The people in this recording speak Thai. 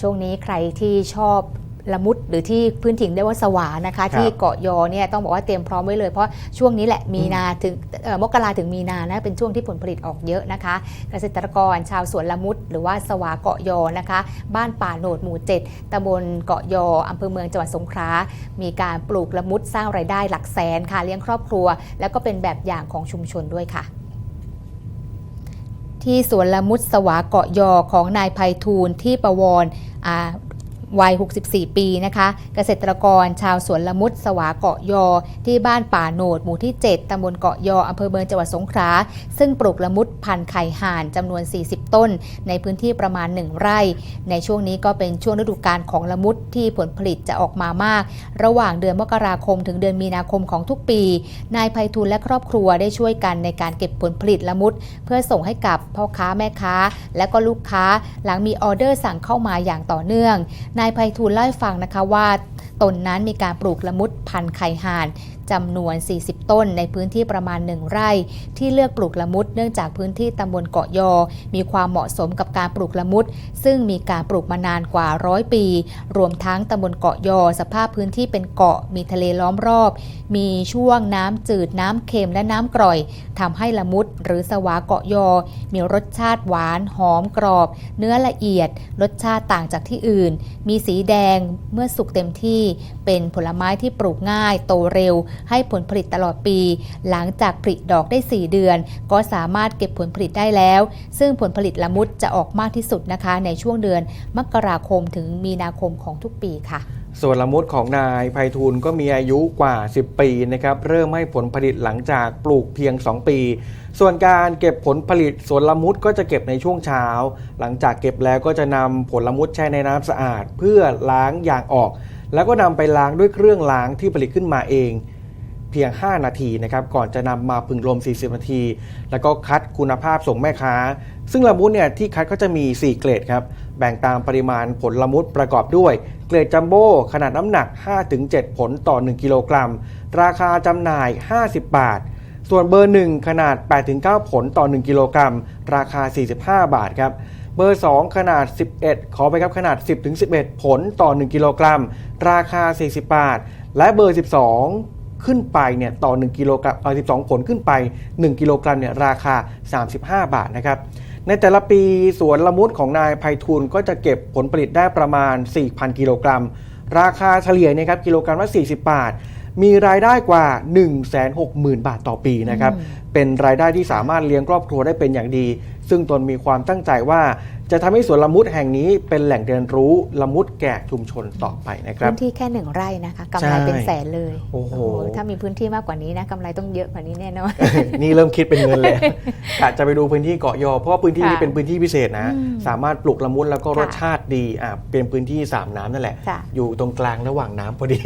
ช่วงนี้ใครที่ชอบละมุดหรือที่พื้นถิ่นเรียกว่าสวานะคะครับที่เกาะยอเนี่ยต้องบอกว่าเตรียมพร้อมไว้เลยเพราะช่วงนี้แหละมีนาถึงเอ่อมกราถึงมีนานะเป็นช่วงที่ผลผลิตออกเยอะนะคะ เกษตรกรชาวสวนละมุดหรือว่าสวาเกาะยอนะคะ บ้านป่าโหนดหมู่ 7ตำบลเกาะยออำเภอเมืองจังหวัดสงขลา มีการปลูกละมุดสร้างไรายได้หลักแสนค่ะเลี้ยงครอบครัว แล้วก็เป็นแบบอย่างของชุมชนด้วยค่ะ ที่สวนละมุดสวาเกาะยอของนายภัยทูลที่ประวรอ่า วัย 64 ปีนะคะ เกษตรกรชาวสวนละมุดสวาเกาะยอ ที่บ้านป่าโหนด หมู่ที่ 7 ตำบลเกาะยอ อำเภอเมืองจังหวัดสงขลา ซึ่งปลูกละมุดพันธุ์ไข่ห่านจำนวน 40 ต้น ในพื้นที่ประมาณ 1 ไร่ ในช่วงนี้ก็เป็นช่วงฤดูกาลของละมุดที่ผลผลิตจะออกมามาก ระหว่างเดือนมกราคมถึงเดือนมีนาคมของทุกปี นายภัยทูลและครอบครัวได้ช่วยกันในการเก็บผลผลิตละมุด เพื่อส่งให้กับพ่อค้าแม่ค้า และก็ลูกค้า หลังมีออเดอร์สั่งเข้ามาอย่างต่อเนื่องนายไพฑูรย์เล่าให้ฟังนะคะว่า ตนนั้นมีการปลูกละมุดพันไข่ห่าน จำนวน 40 ต้นในพื้นที่ประมาณ 1 ไร่ ที่เลือกปลูกละมุดเนื่องจากพื้นที่ตำบลเกาะยอ มีความเหมาะสมกับการปลูกละมุด ซึ่งมีการปลูกมานานกว่าร้อยปี รวมทั้งตำบลเกาะยอ สภาพพื้นที่เป็นเกาะมีทะเลล้อมรอบ มีช่วงน้ำจืดน้ำเค็มและน้ำกร่อยทำให้ละมุด หรือสวาเกาะยอ มีรสชาติหวาน หอมกรอบ เนื้อละเอียด รสชาติต่างจากที่อื่น มีสีแดงเมื่อสุกเต็มที่ เป็นผลไม้ที่ปลูกง่าย โตเร็วให้ผลผลิตตลอดปี หลังจากผลิดอกได้ 4 เดือน ก็สามารถเก็บผลผลิตได้แล้ว ซึ่งผลผลิตละมุดจะออกมากที่สุดนะคะ ในช่วงเดือนมกราคมถึงมีนาคมของทุกปีค่ะส่วนละมุดของนายภัยทูลก็มีอายุกว่า 10 ปีนะครับเริ่มให้ผลผลิตหลังจากปลูกเพียง 2 ปี ส่วนการเก็บผลผลิตสวนละมุดก็จะเก็บในช่วงเช้า หลังจากเก็บแล้วก็จะนำผลละมุดแช่ในน้ำสะอาด เพื่อล้างยางออก แล้วก็นำไปล้างด้วยเครื่องล้างที่ผลิตขึ้นมาเอง เพียง 5 นาทีนะครับก่อนจะนำมาผึ่งลม 40 นาที แล้วก็คัดคุณภาพส่งแม่ค้า ซึ่งละมุดเนี่ยที่คัดก็จะมี 4 เกรดครับแบ่งตามปริมาณผลละมุดประกอบด้วย เกรดจัมโบ้ขนาดน้ำหนัก 5-7 ผลต่อ 1 กิโลกรัม ราคาจำหน่าย 50 บาท ส่วนเบอร์ 1 ขนาด 8-9 ผลต่อ 1 กิโลกรัม ราคา 45 บาทครับเบอร์ 2 ขนาด 11 ขอไปครับขนาด 10-11 ผลต่อ 1 กิโลกรัม ราคา 40 บาท และเบอร์ 12 ขึ้นไปเนี่ยต่อ 1 กิโลกรัมเออ12 ผลขึ้นไป 1 กิโลกรัมเนี่ยราคา 35 บาทนะครับในแต่ละปีสวนละมุดของนายไพฑูรย์ก็จะเก็บผลผลิตได้ประมาณ 4,000 กิโลกรัม ราคาเฉลี่ยเนยครับกิโลกรัมละ 40 บาท มีรายได้กว่า 160,000 บาทต่อปีนะครับเป็นรายได้ที่สามารถเลี้ยงครอบครัวได้เป็นอย่างดี ซึ่งตนมีความตั้งใจว่าจะทำให้สวนละมุดแห่งนี้เป็นแหล่งเรียนรู้ละมุดแก่ชุมชนต่อไปนะครับพื้นที่แค่หนึ่งไร่นะคะกำใช่ไรเป็นแสนเลยโอ้โหถ้ามีพื้นที่มากกว่านี้นะกำไรต้องเยอะกว่านี้แน่นอนนี่เริ่มคิดเป็นเงินเลยกะจะไปดูพื้นที่เกาะยอ เพราะว่าพื้นที่นี้ค่ะเป็นพื้นที่พิเศษนะอืมสามารถปลูกละมุดแล้วก็ค่ะรสชาติดีอะเป็นพื้นที่สามน้ำนั่นแหละจ้ะอยู่ตรงกลางระหว่างน้ำพอดี